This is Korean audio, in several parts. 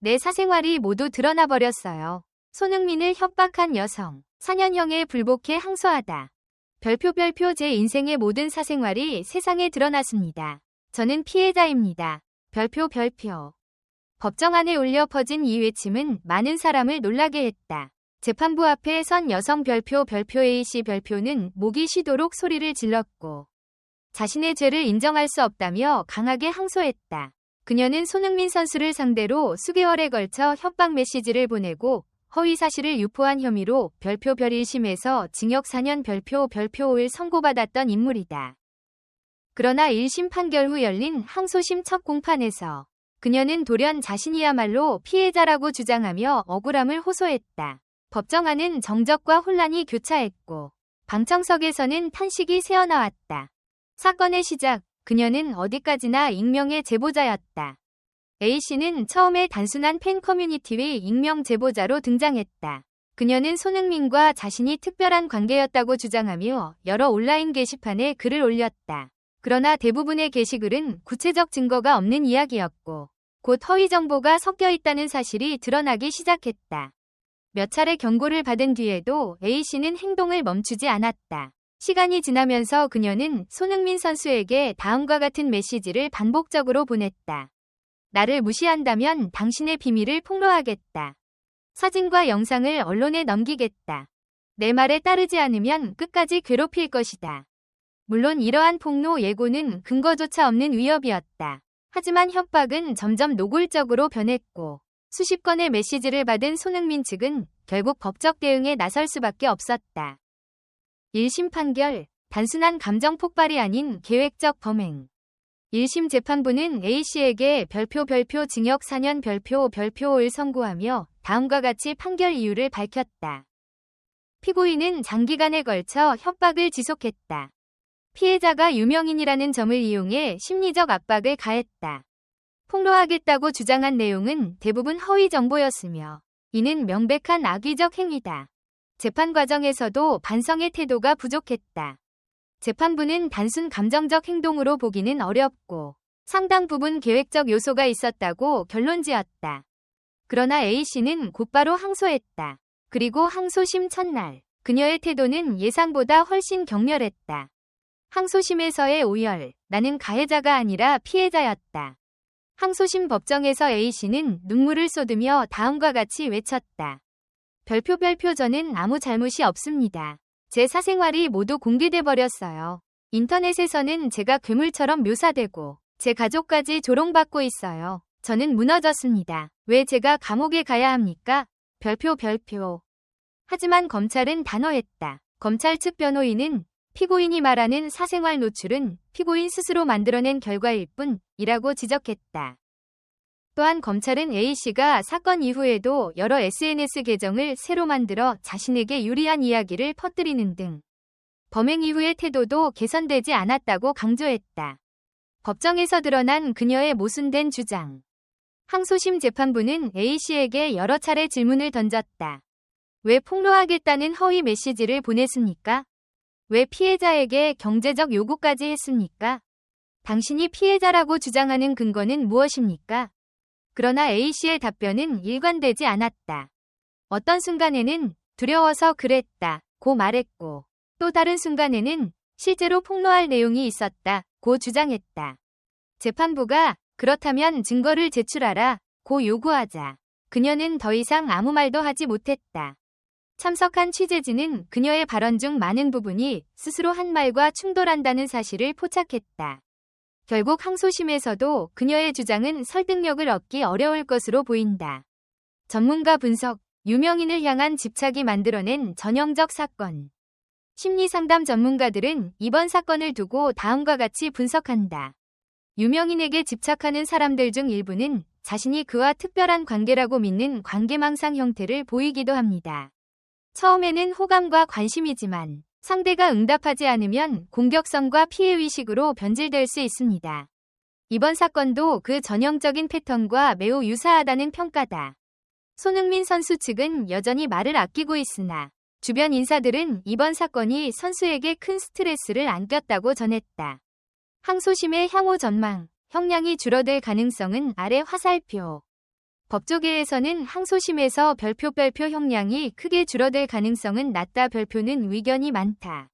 내 사생활이 모두 드러나 버렸어요. 손흥민을 협박한 여성, 4년형에 불복해 항소하다. 별표 별표 제 인생의 모든 사생활이 세상에 드러났습니다. 저는 피해자입니다. 별표 별표. 법정 안에 울려 퍼진 이 외침은 많은 사람을 놀라게 했다. 재판부 앞에 선 여성 별표 별표 A씨 별표는 목이 쉬도록 소리를 질렀고 자신의 죄를 인정할 수 없다며 강하게 항소했다. 그녀는 손흥민 선수를 상대로 수개월에 걸쳐 협박 메시지를 보내고 허위 사실을 유포한 혐의로 별표 별 1심에서 징역 4년 별표 별표 5일 선고받았던 인물이다. 그러나 1심 판결 후 열린 항소심 첫 공판에서 그녀는 돌연 자신이야말로 피해자라고 주장하며 억울함을 호소했다. 법정 안은 정적과 혼란이 교차했고 방청석에서는 탄식이 새어나왔다. 사건의 시작, 그녀는 어디까지나 익명의 제보자였다. A씨는 처음에 단순한 팬 커뮤니티의 익명 제보자로 등장했다. 그녀는 손흥민과 자신이 특별한 관계였다고 주장하며 여러 온라인 게시판에 글을 올렸다. 그러나 대부분의 게시글은 구체적 증거가 없는 이야기였고 곧 허위 정보가 섞여 있다는 사실이 드러나기 시작했다. 몇 차례 경고를 받은 뒤에도 A씨는 행동을 멈추지 않았다. 시간이 지나면서 그녀는 손흥민 선수에게 다음과 같은 메시지를 반복적으로 보냈다. 나를 무시한다면 당신의 비밀을 폭로하겠다. 사진과 영상을 언론에 넘기겠다. 내 말에 따르지 않으면 끝까지 괴롭힐 것이다. 물론 이러한 폭로 예고는 근거조차 없는 위협이었다. 하지만 협박은 점점 노골적으로 변했고 수십 건의 메시지를 받은 손흥민 측은 결국 법적 대응에 나설 수밖에 없었다. 1심 판결, 단순한 감정 폭발이 아닌 계획적 범행. 1심 재판부는 A씨에게 별표 별표 징역 4년 별표 별표 5일 선고하며 다음과 같이 판결 이유를 밝혔다. 피고인은 장기간에 걸쳐 협박을 지속했다. 피해자가 유명인이라는 점을 이용해 심리적 압박을 가했다. 폭로하겠다고 주장한 내용은 대부분 허위 정보였으며 이는 명백한 악의적 행위다. 재판 과정에서도 반성의 태도가 부족했다. 재판부는 단순 감정적 행동으로 보기는 어렵고 상당 부분 계획적 요소가 있었다고 결론 지었다. 그러나 A씨는 곧바로 항소했다. 그리고 항소심 첫날 그녀의 태도는 예상보다 훨씬 격렬했다. 항소심에서의 오열, 나는 가해자가 아니라 피해자였다. 항소심 법정에서 A씨는 눈물을 쏟으며 다음과 같이 외쳤다. 별표 별 표 저는 아무 잘못이 없습니다. 제 사생활이 모두 공개돼 버렸어요. 인터넷에서는 제가 괴물처럼 묘사되고 제 가족까지 조롱받고 있어요. 저는 무너졌습니다. 왜 제가 감옥에 가야 합니까? 별표 별표. 하지만 검찰은 단호했다. 검찰 측 변호인은 피고인이 말하는 사생활 노출은 피고인 스스로 만들어낸 결과일 뿐이라고 지적했다. 또한 검찰은 A씨가 사건 이후에도 여러 SNS 계정을 새로 만들어 자신에게 유리한 이야기를 퍼뜨리는 등 범행 이후의 태도도 개선되지 않았다고 강조했다. 법정에서 드러난 그녀의 모순된 주장. 항소심 재판부는 A씨에게 여러 차례 질문을 던졌다. 왜 폭로하겠다는 허위 메시지를 보냈습니까? 왜 피해자에게 경제적 요구까지 했습니까? 당신이 피해자라고 주장하는 근거는 무엇입니까? 그러나 A씨의 답변은 일관되지 않았다. 어떤 순간에는 두려워서 그랬다 고 말했고 또 다른 순간에는 실제로 폭로할 내용이 있었다 고 주장했다. 재판부가 그렇다면 증거를 제출하라 고 요구하자 그녀는 더 이상 아무 말도 하지 못했다. 참석한 취재진은 그녀의 발언 중 많은 부분이 스스로 한 말과 충돌한다는 사실을 포착했다. 결국 항소심에서도 그녀의 주장은 설득력을 얻기 어려울 것으로 보인다. 전문가 분석, 유명인을 향한 집착이 만들어낸 전형적 사건. 심리상담 전문가들은 이번 사건을 두고 다음과 같이 분석한다. 유명인에게 집착하는 사람들 중 일부는 자신이 그와 특별한 관계라고 믿는 관계망상 형태를 보이기도 합니다. 처음에는 호감과 관심이지만 상대가 응답하지 않으면 공격성과 피해의식으로 변질될 수 있습니다. 이번 사건도 그 전형적인 패턴과 매우 유사하다는 평가다. 손흥민 선수 측은 여전히 말을 아끼고 있으나 주변 인사들은 이번 사건이 선수에게 큰 스트레스를 안겼다고 전했다. 항소심의 향후 전망, 형량이 줄어들 가능성은 아래 화살표. 법조계에서는 항소심에서 별표 별표 형량이 크게 줄어들 가능성은 낮다 별표는 의견이 많다.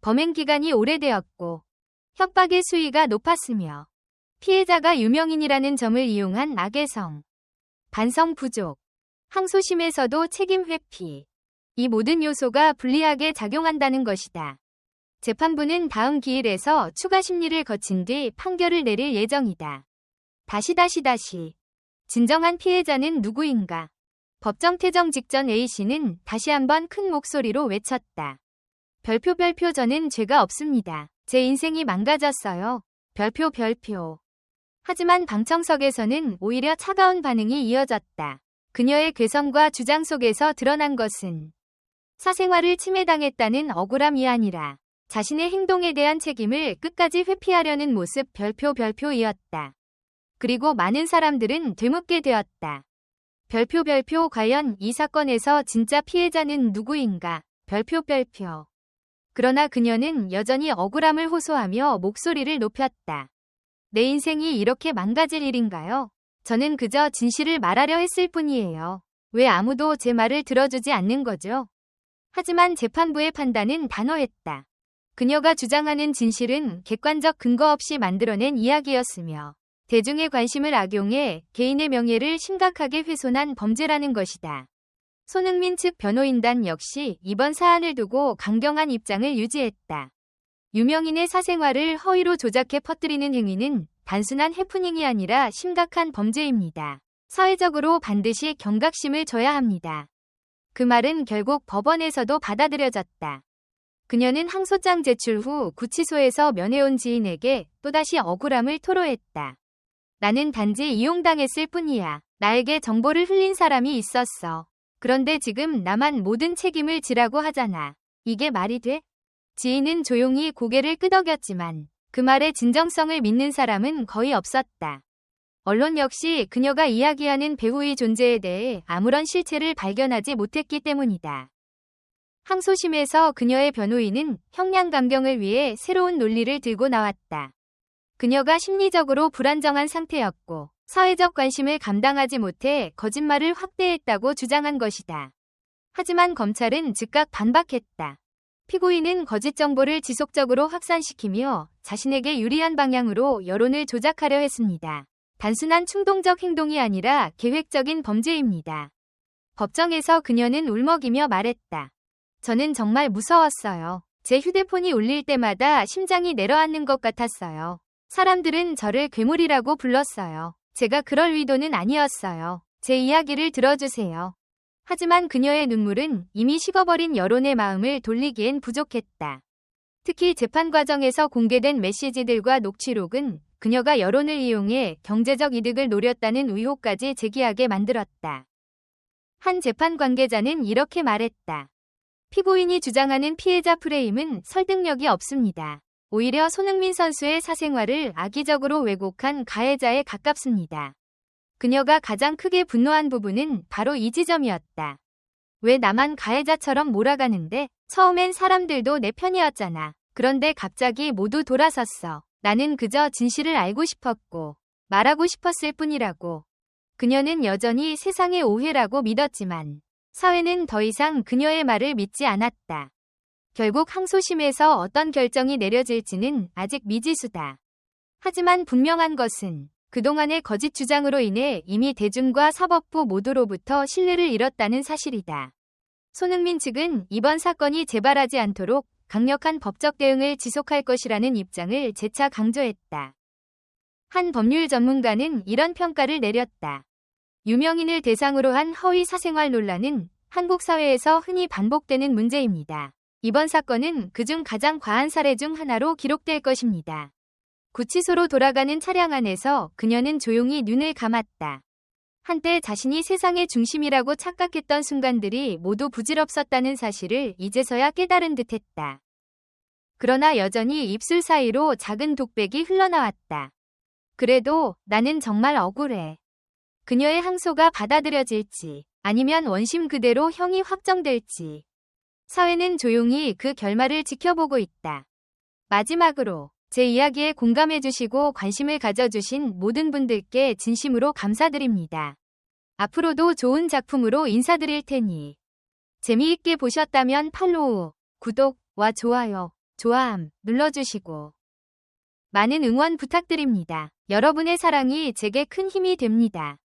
범행 기간이 오래되었고 협박의 수위가 높았으며 피해자가 유명인이라는 점을 이용한 악의 성, 반성 부족, 항소심에서도 책임 회피, 이 모든 요소가 불리하게 작용한다는 것이다. 재판부는 다음 기일에서 추가 심리를 거친 뒤 판결을 내릴 예정이다. 다시 다시 다시. 진정한 피해자는 누구인가? 법정 퇴정 직전 A씨는 다시 한번 큰 목소리로 외쳤다. 별표 별표 저는 죄가 없습니다. 제 인생이 망가졌어요. 별표 별표. 하지만 방청석에서는 오히려 차가운 반응이 이어졌다. 그녀의 괴성과 주장 속에서 드러난 것은 사생활을 침해당했다는 억울함이 아니라 자신의 행동에 대한 책임을 끝까지 회피하려는 모습 별표 별표이었다. 그리고 많은 사람들은 되묻게 되었다. 별표 별표 과연 이 사건에서 진짜 피해자는 누구인가? 별표 별표. 그러나 그녀는 여전히 억울함을 호소하며 목소리를 높였다. 내 인생이 이렇게 망가질 일인가요? 저는 그저 진실을 말하려 했을 뿐이에요. 왜 아무도 제 말을 들어주지 않는 거죠? 하지만 재판부의 판단은 단호했다. 그녀가 주장하는 진실은 객관적 근거 없이 만들어낸 이야기였으며 대중의 관심을 악용해 개인의 명예를 심각하게 훼손한 범죄라는 것이다. 손흥민 측 변호인단 역시 이번 사안을 두고 강경한 입장을 유지했다. 유명인의 사생활을 허위로 조작해 퍼뜨리는 행위는 단순한 해프닝이 아니라 심각한 범죄입니다. 사회적으로 반드시 경각심을 줘야 합니다. 그 말은 결국 법원에서도 받아들여졌다. 그녀는 항소장 제출 후 구치소에서 면회온 지인에게 또다시 억울함을 토로했다. 나는 단지 이용당했을 뿐이야. 나에게 정보를 흘린 사람이 있었어. 그런데 지금 나만 모든 책임을 지라고 하잖아. 이게 말이 돼? 지인은 조용히 고개를 끄덕였지만 그 말의 진정성을 믿는 사람은 거의 없었다. 언론 역시 그녀가 이야기하는 배우의 존재에 대해 아무런 실체를 발견하지 못했기 때문이다. 항소심에서 그녀의 변호인은 형량 감경을 위해 새로운 논리를 들고 나왔다. 그녀가 심리적으로 불안정한 상태였고 사회적 관심을 감당하지 못해 거짓말을 확대했다고 주장한 것이다. 하지만 검찰은 즉각 반박했다. 피고인은 거짓 정보를 지속적으로 확산시키며 자신에게 유리한 방향으로 여론을 조작하려 했습니다. 단순한 충동적 행동이 아니라 계획적인 범죄입니다. 법정에서 그녀는 울먹이며 말했다. 저는 정말 무서웠어요. 제 휴대폰이 울릴 때마다 심장이 내려앉는 것 같았어요. 사람들은 저를 괴물이라고 불렀어요. 제가 그럴 의도는 아니었어요. 제 이야기를 들어주세요. 하지만 그녀의 눈물은 이미 식어버린 여론의 마음을 돌리기엔 부족했다. 특히 재판 과정에서 공개된 메시지들과 녹취록은 그녀가 여론을 이용해 경제적 이득을 노렸다는 의혹까지 제기하게 만들었다. 한 재판 관계자는 이렇게 말했다. 피고인이 주장하는 피해자 프레임은 설득력이 없습니다. 오히려 손흥민 선수의 사생활을 악의적으로 왜곡한 가해자에 가깝습니다. 그녀가 가장 크게 분노한 부분은 바로 이 지점이었다. 왜 나만 가해자처럼 몰아가는데 처음엔 사람들도 내 편이었잖아. 그런데 갑자기 모두 돌아섰어. 나는 그저 진실을 알고 싶었고 말하고 싶었을 뿐이라고. 그녀는 여전히 세상의 오해라고 믿었지만 사회는 더 이상 그녀의 말을 믿지 않았다. 결국 항소심에서 어떤 결정이 내려질지는 아직 미지수다. 하지만 분명한 것은 그동안의 거짓 주장으로 인해 이미 대중과 사법부 모두로부터 신뢰를 잃었다는 사실이다. 손흥민 측은 이번 사건이 재발하지 않도록 강력한 법적 대응을 지속할 것이라는 입장을 재차 강조했다. 한 법률 전문가는 이런 평가를 내렸다. 유명인을 대상으로 한 허위 사생활 논란은 한국 사회에서 흔히 반복되는 문제입니다. 이번 사건은 그중 가장 과한 사례 중 하나로 기록될 것입니다. 구치소로 돌아가는 차량 안에서 그녀는 조용히 눈을 감았다. 한때 자신이 세상의 중심이라고 착각했던 순간들이 모두 부질없었다는 사실을 이제서야 깨달은 듯했다. 그러나 여전히 입술 사이로 작은 독백이 흘러나왔다. 그래도 나는 정말 억울해. 그녀의 항소가 받아들여질지 아니면 원심 그대로 형이 확정될지 사회는 조용히 그 결말을 지켜보고 있다. 마지막으로 제 이야기에 공감해주시고 관심을 가져주신 모든 분들께 진심으로 감사드립니다. 앞으로도 좋은 작품으로 인사드릴 테니 재미있게 보셨다면 팔로우, 구독과 좋아요, 좋아함 눌러주시고 많은 응원 부탁드립니다. 여러분의 사랑이 제게 큰 힘이 됩니다.